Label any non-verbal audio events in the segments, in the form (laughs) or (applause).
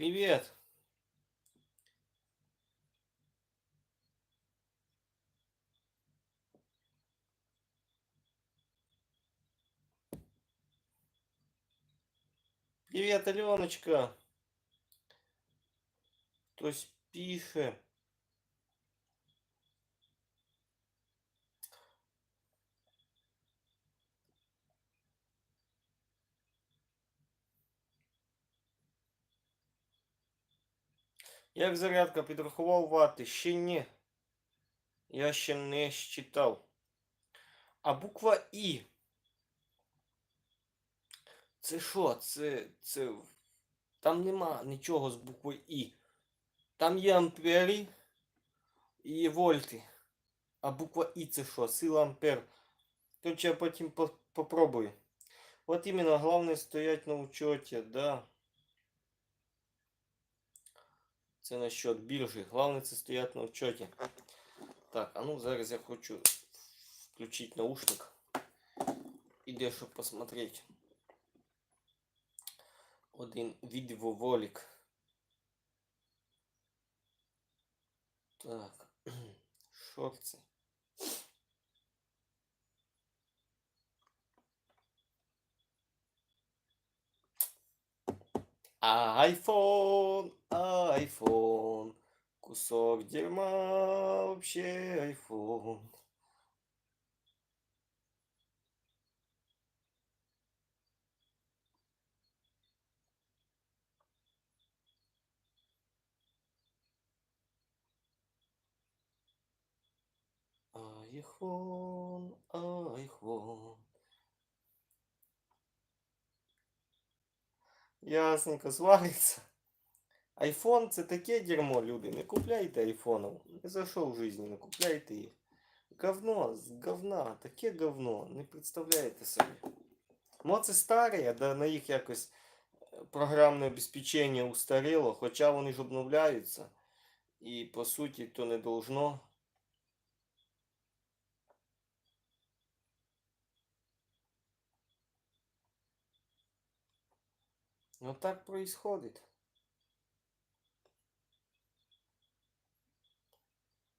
Привет. Привет, Аленочка. Хтось пише. Як зарядка підрахував вати? Ще ні. Я ще не считав. А буква І. Це що? Це. це. Там нема нічого з буквою І. Там є ампери і вольти. А буква І це що? Сила ампер. Тут я потім попробую. Вот именно главное стоять на учете, да. Це насчет біржі. Главное це стоять на учете. Так, а ну зараз я хочу включить наушник. І дещо посмотреть. Один відеоролик. Так. (clears throat) Шорти. Айфон, айфон, кусок дерьма, вообще айфон. Айфон, айфон. Ясненько, свариться. Айфон це таке дерьмо, люди. Не купляйте айфонов. Ні за що в житті не купляйте їх. Говно, говна, таке говно. Не представляєте собі. Мо це старе, да на їх якось е, програмне обеспечення устаріло, хоча вони ж обновляються. І по суті то не должно. Ну так происходит.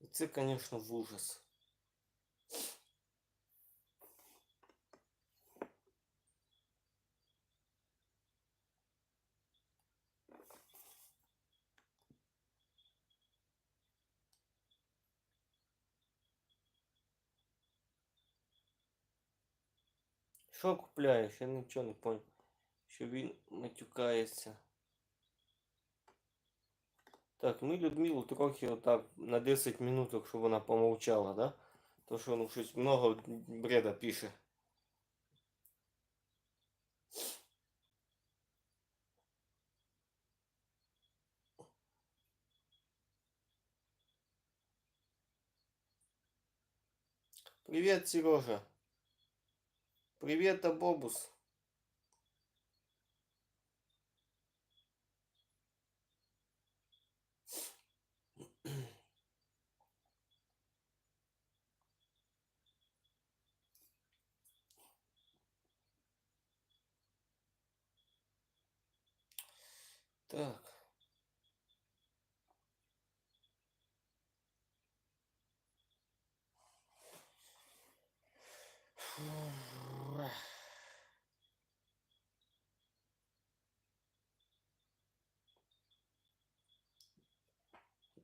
І це, конечно, в ужас. Що купляєш? Я нічого не понял. Що він матюкається. Так, ми Людмилу трохи отак на 10 минуток, щоб вона помовчала, да? То що ну щось много бреда пише. Привет, Сережа. Привет, Абобус. Так.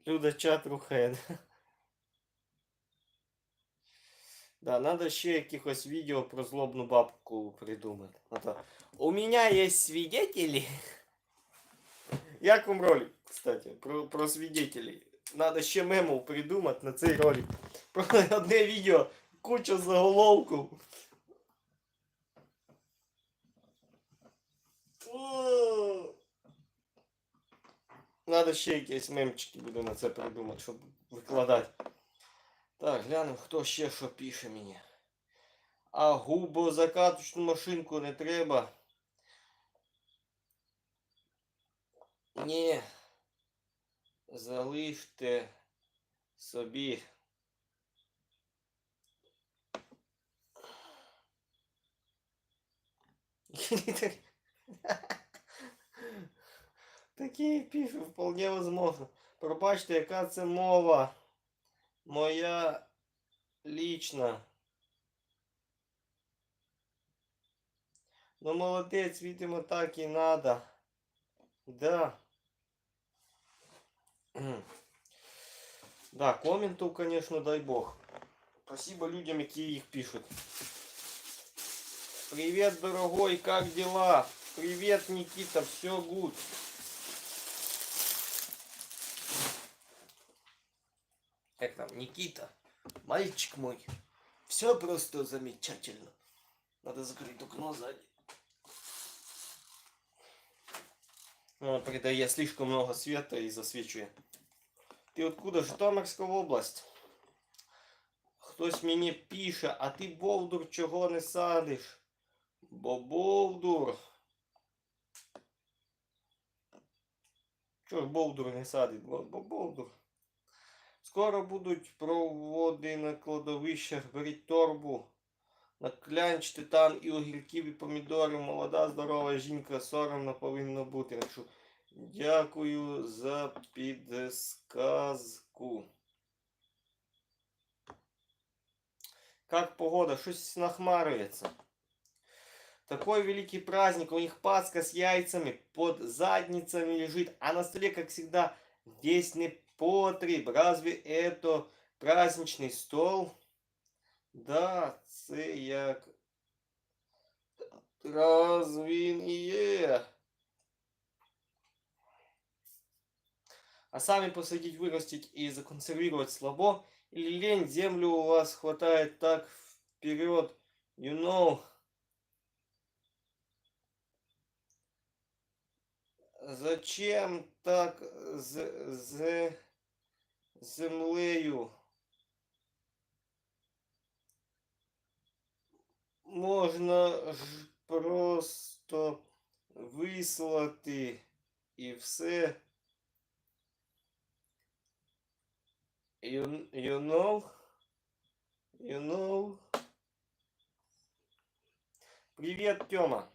Люда чат рухає. Да, надо ще якихось відео про злобну бабку придумати. Надо... У меня есть свидетели. Як вам ролик, кстати, про, про свидетелей. Надо ще мемов придумати на цей ролик. (laughs) Про одне відео, куча заголовків. Надо ще якісь мемчики буду на це придумати, щоб викладати. Так, глянемо, хто ще що пише мені. А губозакаточну машинку не треба. Ні. Залиште собі. Такі пишу, вполне возможно. Пробачте, яка це мова. Моя лічна. Ну молодець, видимо, так і надо. Да. Да, комментов, конечно, дай бог. Спасибо людям, які їх пишуть. Привет, дорогой, как дела? Привет, Никита, все гуд. Как там, Никита? Мальчик мой. Все просто замечательно. Надо закрыть окно сзади. Он придает слишком много света и засвечивает. Ти откуда? Житомирська область. Хтось мені пише, а ти Бовдур чого не садиш? Бо Бовдур. Чого ж Бовдур не садить? Бо, бо Бовдур. Скоро будуть проводи на кладовищах, беріть торбу. Наклянчте там і огірків, і помідорів. Молода, здорова жінка, соромно повинна бути. Так що Дякую за підсказку. Как погода? Щось нахмарюється. Такой великий праздник, у них паска с яйцами под задницами лежит, а на столе, как всегда, здесь не потреб. Разве это праздничный стол? Да, це як... Разве він і є? а сами посадить, вырастить и законсервировать слабо, или лень, землю у вас хватает так вперед, you know. Зачем так з, з землею? Можна ж просто вислати і все. You, you know? You know? Привіт, Тьома.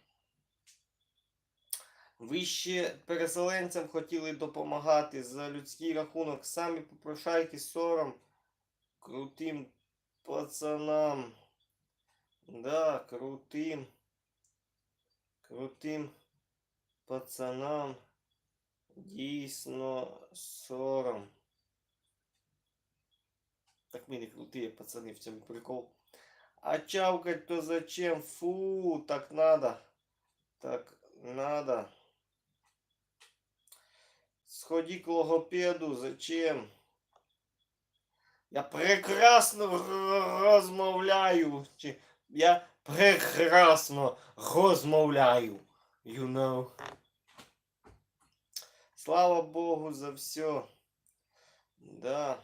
Ви ще переселенцям хотіли допомагати за людський рахунок. Самі попрошайки сором крутим пацанам. Да, крутим. Крутим пацанам. Дійсно сором. Так мы не крутые пацаны, в чем прикол. А чавкать-то зачем? Фу, так надо. Так надо. Сходи к логопеду, зачем? Я прекрасно р- розмовляю. Я прекрасно розмовляю. You know. Слава Богу за все. Да.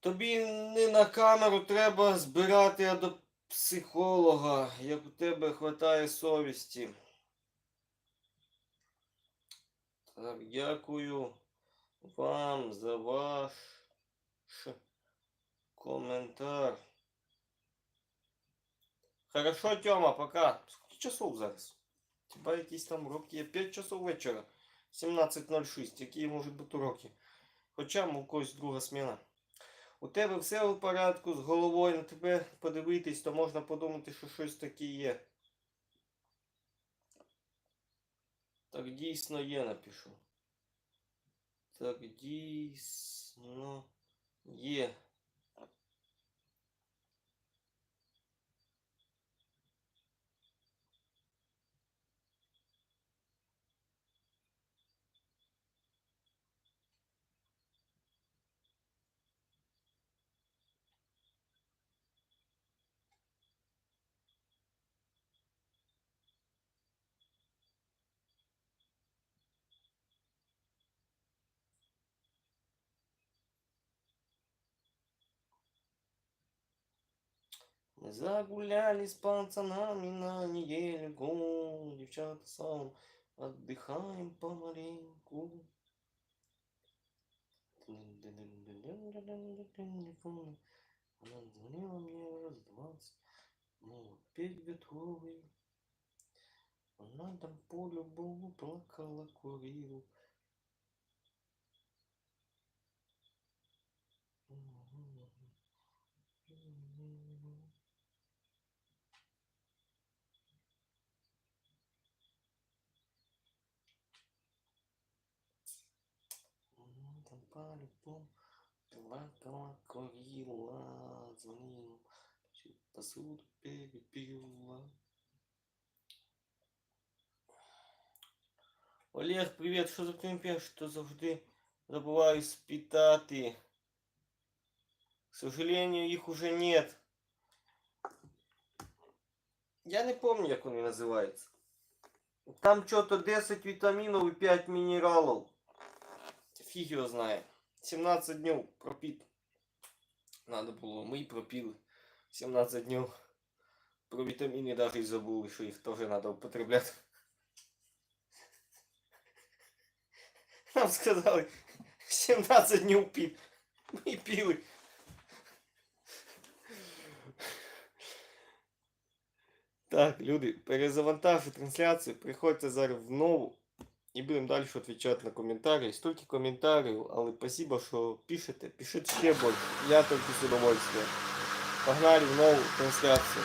Тобі не на камеру треба збирати, а до психолога, як у тебе вистачає совісті. Так, дякую вам за ваш коментар. Хорошо, Тьома, пока. Скільки часов зараз? Хіба якісь там уроки є 5 часов вечора. 17.06. Які можуть бути уроки? Хоча у когось друга сміна. У тебе все в порядку з головою на тебе подивитись, то можна подумати, що щось таке є. Так дійсно є, напишу. Так дійсно є. Мы загуляли с пацанами на недельку, девчата сам, отдыхаем помаленьку. Она звонила мне раз двадцать. Ну, петь Бетховен. На там по-любому плакала, курила. По-любому звонила, чуть посуду перепила. Олег, привіт, що за темпер, що завжди забуваю спитати. К сожалению, їх уже нет. Я не помню, як вони називаються. Там что-то 10 витаминов и 5 минералов Фиг его знает. 17 дней пропит. Надо было, мы и пропили. 17 дней. Про витамины даже и забыл, что их тоже надо употреблять. Нам сказали 17 днів пів. Ми пили. Так, люди, перезавантажу трансляцію. Приходьте зараз в нову. І будемо далі відповідати на коментарі. Стільки коментарів, але спасибо, що пишете. Пишіть ще більше. Я тільки з удовольствием. Погнали в нову трансляцію.